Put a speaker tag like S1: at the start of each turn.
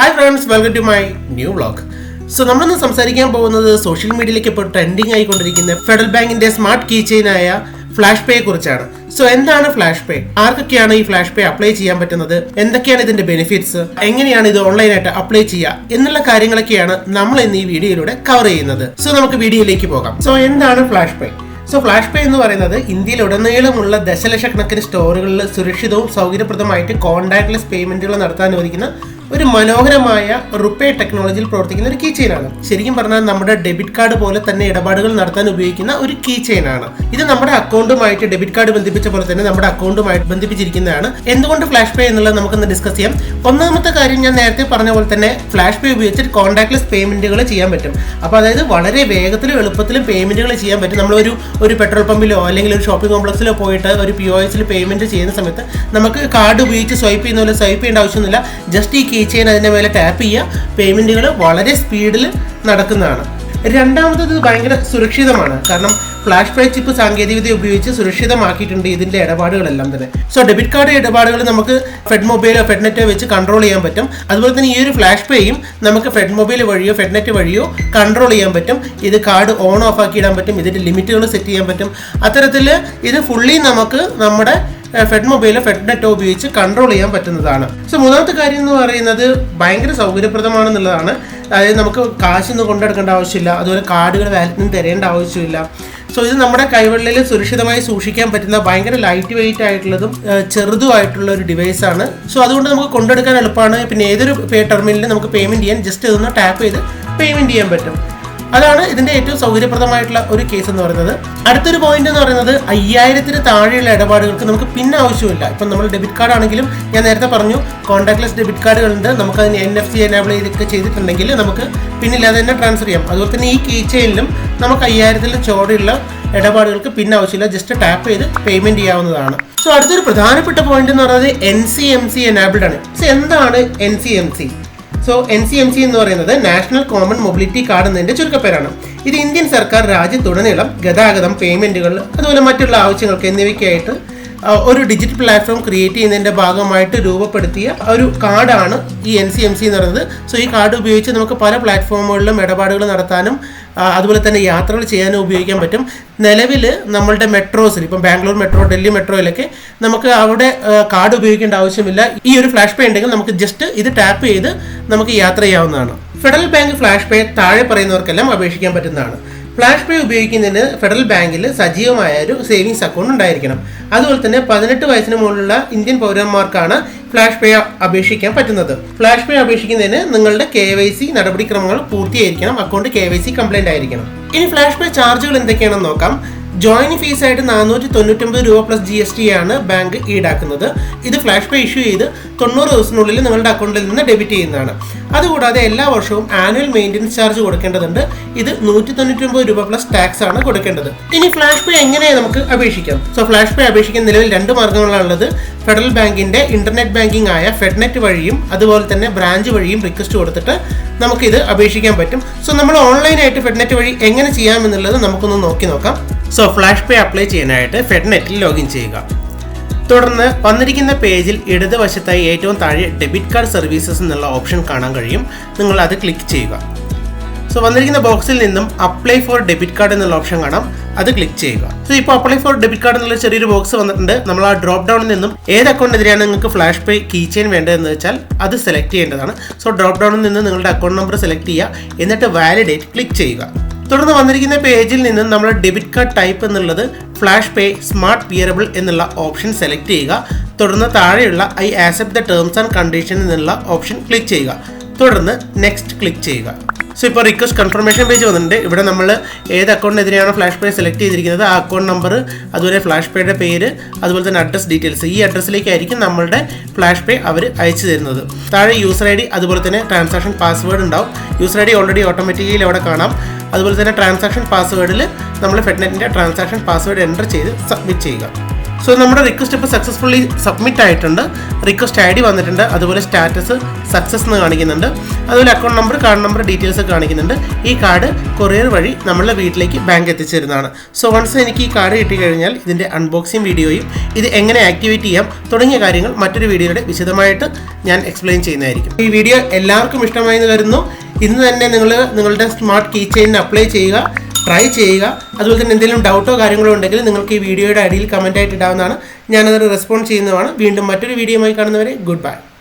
S1: Hi friends welcome to my new vlog so നമ്മളിന്ന് സംസാരിക്കാൻ പോകുന്നത് സോഷ്യൽ മീഡിയയിലേക്ക് ഇപ്പോൾ ട്രെൻഡിങ് ആയിക്കൊണ്ടിരിക്കുന്ന ഫെഡറൽ ബാങ്കിന്റെ സ്മാർട്ട് കീ ചെയിനായ ഫ്ലാഷ് പേയെ കുറിച്ചാണ് സോ എന്താണ് ഫ്ലാഷ് പേ ആർക്കൊക്കെയാണ് ഈ ഫ്ലാഷ് പേ അപ്ലൈ ചെയ്യാൻ പറ്റുന്നത്? എന്തൊക്കെയാണ് ഇതിന്റെ ബെനിഫിറ്റ്സ് എങ്ങനെയാണ് ഇത് ഓൺലൈനായിട്ട് അപ്ലൈ ചെയ്യുക? എന്നുള്ള കാര്യങ്ങളൊക്കെയാണ് നമ്മൾ ഇന്ന് ഈ വീഡിയോയിലൂടെ കവർ ചെയ്യുന്നത്. സോ നമുക്ക് വീഡിയോയിലേക്ക് പോകാം. സോ എന്താണ് flash pay so flash pay എന്ന് പറയുന്നത് ഇന്ത്യയിൽ ഉടനീളമുള്ള ദശലക്ഷക്കണക്കിന് സ്റ്റോറുകളിൽ സുരക്ഷിതവും സൗകര്യപ്രദമായിട്ട് കോൺടാക്ട്ലെസ് പേയ്മെന്റുകൾ നടത്താൻ അനുവദിക്കുന്ന ഒരു മനോഹരമായ റുപ്പേ ടെക്നോളജിയിൽ പ്രവർത്തിക്കുന്ന ഒരു കീ ചെയിനാണ് ശരിക്കും പറഞ്ഞാൽ നമ്മുടെ ഡെബിറ്റ് കാർഡ് പോലെ തന്നെ ഇടപാടുകൾ നടത്താൻ ഉപയോഗിക്കുന്ന ഒരു കീ ചെയിനാണ് ഇത് നമ്മുടെ അക്കൗണ്ടുമായിട്ട് ഡെബിറ്റ് കാർഡ് ബന്ധിപ്പിച്ച പോലെ തന്നെ നമ്മുടെ അക്കൗണ്ടുമായിട്ട് ബന്ധിപ്പിച്ചിരിക്കുന്നതാണ്. എന്തുകൊണ്ട് ഫ്ലാഷ് പേ എന്നുള്ളത് നമുക്കൊന്ന് ഡിസ്കസ് ചെയ്യാം. ഒന്നാമത്തെ കാര്യം ഞാൻ നേരത്തെ പറഞ്ഞ പോലെ തന്നെ ഫ്ലാഷ് പേ ഉപയോഗിച്ചിട്ട് കോൺടാക്ട്ലെസ് പേയ്മെന്റുകൾ ചെയ്യാൻ പറ്റും. അപ്പോൾ അതായത് വളരെ വേഗത്തിലും എളുപ്പത്തിലും പേയ്മെന്റുകൾ ചെയ്യാൻ പറ്റും. നമ്മളൊരു ഒരു പെട്രോൾ പമ്പിലോ അല്ലെങ്കിൽ ഒരു ഷോപ്പിംഗ് കോംപ്ലക്സിലോ പോയിട്ട് ഒരു പി ഒ എസിൽ പേയ്മെന്റ് ചെയ്യുന്ന സമയത്ത് നമുക്ക് കാർഡ് ഉപയോഗിച്ച് സ്വൈപ്പ് ചെയ്യുന്ന പോലെ സ്വൈപ്പ് ചെയ്യേണ്ട ആവശ്യമൊന്നുമില്ല. ജസ്റ്റ് ഈ കീ ചെയിൻ അതിന്റെ മേലെ ടാപ്പ് ചെയ്യുക. പേയ്മെന്റുകൾ വളരെ സ്പീഡിൽ നടക്കുന്നതാണ്. രണ്ടാമത്തത് ഭയങ്കര സുരക്ഷിതമാണ്. കാരണം ഫ്ലാഷ് പേ ചിപ്പ് സാങ്കേതികവിദ്യ ഉപയോഗിച്ച് സുരക്ഷിതമാക്കിയിട്ടുണ്ട് ഇതിന്റെ ഇടപാടുകളെല്ലാം തന്നെ. സോ ഡെബിറ്റ് കാർഡ് ഇടപാടുകൾ നമുക്ക് ഫെഡ് മൊബൈലോ ഫെഡ് നെറ്റോ വെച്ച് കൺട്രോൾ ചെയ്യാൻ പറ്റും. അതുപോലെ തന്നെ ഈ ഒരു ഫ്ലാഷ് പേയും നമുക്ക് ഫെഡ് മൊബൈൽ വഴിയോ ഫെഡ് നെറ്റ് വഴിയോ കൺട്രോൾ ചെയ്യാൻ പറ്റും. ഇത് കാർഡ് ഓൺ ഓഫ് ആക്കി ഇടാൻ പറ്റും. ഇതിന്റെ ലിമിറ്റുകൾ സെറ്റ് ചെയ്യാൻ പറ്റും. അത്തരത്തിൽ ഇത് ഫുള്ളി നമുക്ക് നമ്മുടെ ഫെഡ് മൊബൈലോ ഫെഡ് നെറ്റോ ഉപയോഗിച്ച് കൺട്രോൾ ചെയ്യാൻ പറ്റുന്നതാണ്. സോ മൂന്നാമത്തെ കാര്യം എന്ന് പറയുന്നത് ഭയങ്കര സൗകര്യപ്രദമാണെന്നുള്ളതാണ്. അതായത് നമുക്ക് കാശൊന്നും കൊണ്ടെടുക്കേണ്ട ആവശ്യമില്ല. അതുപോലെ കാർഡുകൾ വാലറ്റിനും തിരയേണ്ട ആവശ്യമില്ല. സോ ഇത് നമ്മുടെ കൈവെള്ളിൽ സുരക്ഷിതമായി സൂക്ഷിക്കാൻ പറ്റുന്ന ഭയങ്കര ലൈറ്റ് വെയിറ്റ് ആയിട്ടുള്ളതും ചെറുതുമായിട്ടുള്ള ഒരു ഡിവൈസ് ആണ്. സോ അതുകൊണ്ട് നമുക്ക് കൊണ്ടെടുക്കാൻ എളുപ്പമാണ്. പിന്നെ ഏതൊരു പേ ടെർമിനലിൽ നമുക്ക് പേയ്മെന്റ് ചെയ്യാൻ ജസ്റ്റ് ഇതൊന്ന് ടാപ്പ് ചെയ്ത് പേയ്മെന്റ് ചെയ്യാൻ പറ്റും. അതാണ് ഇതിന്റെ ഏറ്റവും സൗകര്യപ്രദമായിട്ടുള്ള ഒരു കേസ് എന്ന് പറയുന്നത്. അടുത്തൊരു പോയിന്റ് എന്ന് പറയുന്നത് അയ്യായിരത്തിന് താഴെയുള്ള ഇടപാടുകൾക്ക് നമുക്ക് പിന്നെ ആവശ്യമില്ല. ഇപ്പം നമ്മൾ ഡെബിറ്റ് കാർഡ് ആണെങ്കിലും ഞാൻ നേരത്തെ പറഞ്ഞു കോൺടാക്ട്ലെസ് ഡെബിറ്റ് കാർഡുകളുണ്ട് നമുക്ക് അതിന് എൻ എഫ് സി എനാബിൾ ചെയ്തൊക്കെ ചെയ്തിട്ടുണ്ടെങ്കിൽ നമുക്ക് പിന്നില്ലാതെ തന്നെ ട്രാൻസ്ഫർ ചെയ്യാം. അതുപോലെ തന്നെ ഈ കീ ചെയിനിലും നമുക്ക് അയ്യായിരത്തിൽ ചോടെയുള്ള ഇടപാടുകൾക്ക് പിന്നെ ആവശ്യമില്ല. ജസ്റ്റ് ടാപ്പ് ചെയ്ത് പേയ്മെന്റ് ചെയ്യാവുന്നതാണ്. സോ അടുത്തൊരു പ്രധാനപ്പെട്ട പോയിന്റ് എന്ന് പറയുന്നത് N C M C enabled ആണ്. സോ എന്താണ് N C M C so N C M C എന്ന് പറയുന്നത് നാഷണൽ കോമൺ മൊബിലിറ്റി കാർഡ് എന്നതിന്റെ ചുരുക്കപ്പേരാണ്. ഇത് ഇന്ത്യൻ സർക്കാർ രാജ്യത്തുടനീളം ഗതാഗതം പേയ്മെന്റുകൾ അതുപോലെ മറ്റുള്ള ആവശ്യങ്ങൾക്ക് എന്നിവയ്ക്കായിട്ട് ഒരു ഡിജിറ്റൽ പ്ലാറ്റ്ഫോം ക്രിയേറ്റ് ചെയ്യുന്നതിന്റെ ഭാഗമായിട്ട് രൂപപ്പെടുത്തിയ ഒരു കാർഡാണ് ഈ എൻ സി എം സി എന്ന് പറയുന്നത്. സോ ഈ കാർഡ് ഉപയോഗിച്ച് നമുക്ക് പല പ്ലാറ്റ്ഫോമുകളിലും ഇടപാടുകൾ നടത്താനും അതുപോലെ തന്നെ യാത്രകൾ ചെയ്യാനും ഉപയോഗിക്കാൻ പറ്റും. നിലവിൽ നമ്മളുടെ മെട്രോസിൽ ഇപ്പം ബാംഗ്ലൂർ മെട്രോ ഡൽഹി മെട്രോയിലൊക്കെ നമുക്ക് അവിടെ കാർഡ് ഉപയോഗിക്കേണ്ട ആവശ്യമില്ല. ഈ ഒരു ഫ്ലാഷ് പേ ഉണ്ടെങ്കിൽ നമുക്ക് ജസ്റ്റ് ഇത് ടാപ്പ് ചെയ്ത് നമുക്ക് യാത്ര ചെയ്യാവുന്നതാണ്. ഫെഡറൽ ബാങ്ക് ഫ്ലാഷ് പേ താഴെ പറയുന്നവർക്കെല്ലാം അപേക്ഷിക്കാൻ പറ്റുന്നതാണ്. ഫ്ലാഷ് പേ ഉപയോഗിക്കുന്നതിന് ഫെഡറൽ ബാങ്കിൽ സജീവമായ ഒരു സേവിങ്സ് അക്കൗണ്ട് ഉണ്ടായിരിക്കണം. അതുപോലെ തന്നെ പതിനെട്ട് വയസ്സിന് മുകളിലുള്ള ഇന്ത്യൻ പൗരന്മാർക്കാണ് ഫ്ലാഷ് പേ അപേക്ഷിക്കാൻ പറ്റുന്നത്. ഫ്ലാഷ് പേ അപേക്ഷിക്കുന്നതിന് നിങ്ങളുടെ കെ വൈ സി നടപടിക്രമങ്ങൾ പൂർത്തിയായിരിക്കണം. Account K Y C compliant ആയിരിക്കണം. ഇനി ഫ്ലാഷ് പേ ചാർജുകൾ എന്തൊക്കെയാണെന്ന് നോക്കാം. ജോയിൻ ഫീസ് ആയിട്ട് നാനൂറ്റി തൊണ്ണൂറ്റൊമ്പത് രൂപ പ്ലസ് ജി എസ് ടി ആണ് ബാങ്ക് ഈടാക്കുന്നത്. ഇത് ഫ്ലാഷ് പേ ഇഷ്യൂ ചെയ്ത് തൊണ്ണൂറ് ദിവസത്തിനുള്ളിൽ നിങ്ങളുടെ അക്കൗണ്ടിൽ നിന്ന് ഡെബിറ്റ് ചെയ്യുന്നതാണ്. അതുകൂടാതെ എല്ലാ വർഷവും ആനുവൽ മെയിന്റനൻസ് ചാർജ് കൊടുക്കേണ്ടതുണ്ട്. ഇത് നൂറ്റി തൊണ്ണൂറ്റൊമ്പത് രൂപ പ്ലസ് ടാക്സ് ആണ് കൊടുക്കേണ്ടത്. ഇനി ഫ്ലാഷ് പേ എങ്ങനെ നമുക്ക് അപേക്ഷിക്കാം? സോ ഫ്ലാഷ് പേ അപേക്ഷിക്കാൻ നിലവിൽ രണ്ട് മാർഗങ്ങളാണുള്ളത് ഫെഡറൽ ബാങ്കിന്റെ ഇന്റർനെറ്റ് ബാങ്കിംഗ് ആയ ഫെഡ്നെറ്റ് വഴിയും അതുപോലെ തന്നെ ബ്രാഞ്ച് വഴിയും റിക്വസ്റ്റ് കൊടുത്തിട്ട് നമുക്കിത് അപേക്ഷിക്കാൻ പറ്റും. സോ നമ്മൾ ഓൺലൈനായിട്ട് ഫെഡ്നെറ്റ് വഴി എങ്ങനെ ചെയ്യാമെന്നുള്ളത് നമുക്കൊന്ന് നോക്കി നോക്കാം. സോ ഫ്ലാഷ് പേ അപ്ലൈ ചെയ്യാനായിട്ട് ഫെഡ്നെറ്റിൽ ലോഗിൻ ചെയ്യുക. തുടർന്ന് വന്നിരിക്കുന്ന പേജിൽ ഇടതുവശത്തായി ഏറ്റവും താഴെ ഡെബിറ്റ് കാർഡ് സർവീസസ് എന്നുള്ള ഓപ്ഷൻ കാണാൻ കഴിയും. നിങ്ങൾ അത് ക്ലിക്ക് ചെയ്യുക. സോ വന്നിരിക്കുന്ന ബോക്സിൽ നിന്നും അപ്ലൈ ഫോർ ഡെബിറ്റ് കാർഡ് എന്നുള്ള ഓപ്ഷൻ കാണാം. അത് ക്ലിക്ക് ചെയ്യുക. സോ ഇപ്പോൾ അപ്ലൈ ഫോർ ഡെബിറ്റ് കാർഡ് എന്നുള്ള ചെറിയൊരു ബോക്സ് വന്നിട്ടുണ്ട്. നമ്മൾ ആ ഡ്രോപ്പ് ഡൗണിൽ നിന്നും ഏത് അക്കൗണ്ടിനെതിരെയാണ് നിങ്ങൾക്ക് ഫ്ലാഷ് പേ കീ ചെയിൻ വേണ്ടതെന്ന് വെച്ചാൽ അത് സെലക്ട് ചെയ്യേണ്ടതാണ്. സോ ഡ്രോപ്പ് ഡൗണിൽ നിന്ന് നിങ്ങളുടെ അക്കൗണ്ട് നമ്പർ സെലക്ട് ചെയ്യുക. എന്നിട്ട് വാലിഡേറ്റ് ക്ലിക്ക് ചെയ്യുക. തുടർന്ന് വന്നിരിക്കുന്ന പേജിൽ നിന്ന് നമ്മൾ ഡെബിറ്റ് കാർഡ് ടൈപ്പ് എന്നുള്ളത് ഫ്ലാഷ് പേ സ്മാർട്ട് പിയറബിൾ എന്നുള്ള ഓപ്ഷൻ സെലക്ട് ചെയ്യുക. തുടർന്ന് താഴെയുള്ള I accept the terms and condition എന്നുള്ള ഓപ്ഷൻ ക്ലിക്ക് ചെയ്യുക. തുടർന്ന് നെക്സ്റ്റ് ക്ലിക്ക് ചെയ്യുക. സോ ഇപ്പോൾ റിക്വസ്റ്റ് കൺഫർമേഷൻ പേജ് വന്നിട്ടുണ്ട്. ഇവിടെ നമ്മൾ ഏത് അക്കൗണ്ടിനെതിരെയാണ് ഫ്ലാഷ് പേ സെലക്ട് ചെയ്തിരിക്കുന്നത് ആ അക്കൗണ്ട് നമ്പർ അതുപോലെ ഫ്ലാഷ് പേയുടെ പേര് അതുപോലെ തന്നെ അഡ്രസ് ഡീറ്റെയിൽസ്. ഈ അഡ്രസ്സിലേക്കായിരിക്കും നമ്മളുടെ ഫ്ലാഷ് പേ അവർ അയച്ചു തരുന്നത്. താഴെ യൂസർ ഐ ഡി അതുപോലെ തന്നെ ട്രാൻസാക്ഷൻ പാസ്വേഡ് ഉണ്ടാവും. User I D already automatically അവിടെ കാണാം. അതുപോലെ തന്നെ ട്രാൻസാക്ഷൻ പാസ്വേഡിൽ നമ്മൾ ഫെഡ്നെറ്റിന്റെ ട്രാൻസാക്ഷൻ പാസ്വേഡ് എന്റർ ചെയ്ത് സബ്മിറ്റ് ചെയ്യുക. സോ നമ്മുടെ റിക്വസ്റ്റ് ഇപ്പോൾ സക്സസ്ഫുള്ളി സബ്മിറ്റ് ആയിട്ടുണ്ട്. റിക്വസ്റ്റ് ഐ ഡി വന്നിട്ടുണ്ട്. അതുപോലെ സ്റ്റാറ്റസ് സക്സസ് എന്ന് കാണിക്കുന്നുണ്ട്. അതുപോലെ account number card number details കാണിക്കുന്നുണ്ട്. ഈ കാർഡ് കൊറിയർ വഴി നമ്മളുടെ വീട്ടിലേക്ക് ബാങ്ക് എത്തിച്ചിരുന്നതാണ്. സോ വൺസ് എനിക്ക് ഈ കാർഡ് കിട്ടിക്കഴിഞ്ഞാൽ ഇതിന്റെ അൺബോക്സിംഗ് വീഡിയോയും ഇത് എങ്ങനെ ആക്ടിവേറ്റ് ചെയ്യാം തുടങ്ങിയ കാര്യങ്ങൾ മറ്റൊരു വീഡിയോയുടെ വിശദമായിട്ട് ഞാൻ എക്സ്പ്ലെയിൻ ചെയ്യുന്നതായിരിക്കും. ഈ വീഡിയോ എല്ലാവർക്കും ഇഷ്ടമായി എന്ന് കരുതുന്നു. ഇന്ന് തന്നെ നിങ്ങൾ നിങ്ങളുടെ സ്മാർട്ട് കീ ചെയിനിന് അപ്ലൈ ചെയ്യുക ട്രൈ ചെയ്യുക. അതുപോലെ തന്നെ എന്തെങ്കിലും ഡൗട്ടോ കാര്യങ്ങളോ ഉണ്ടെങ്കിൽ നിങ്ങൾക്ക് ഈ വീഡിയോയുടെ അടിയിൽ കമന്റ് ആയിട്ട് ഇടാവുന്നതാണ്. ഞാനതിന് റെസ്പോണ്ട് ചെയ്യുന്നതാണ് വീണ്ടും മറ്റൊരു വീഡിയോയുമായി കാണുന്നവരെ ഗുഡ് ബൈ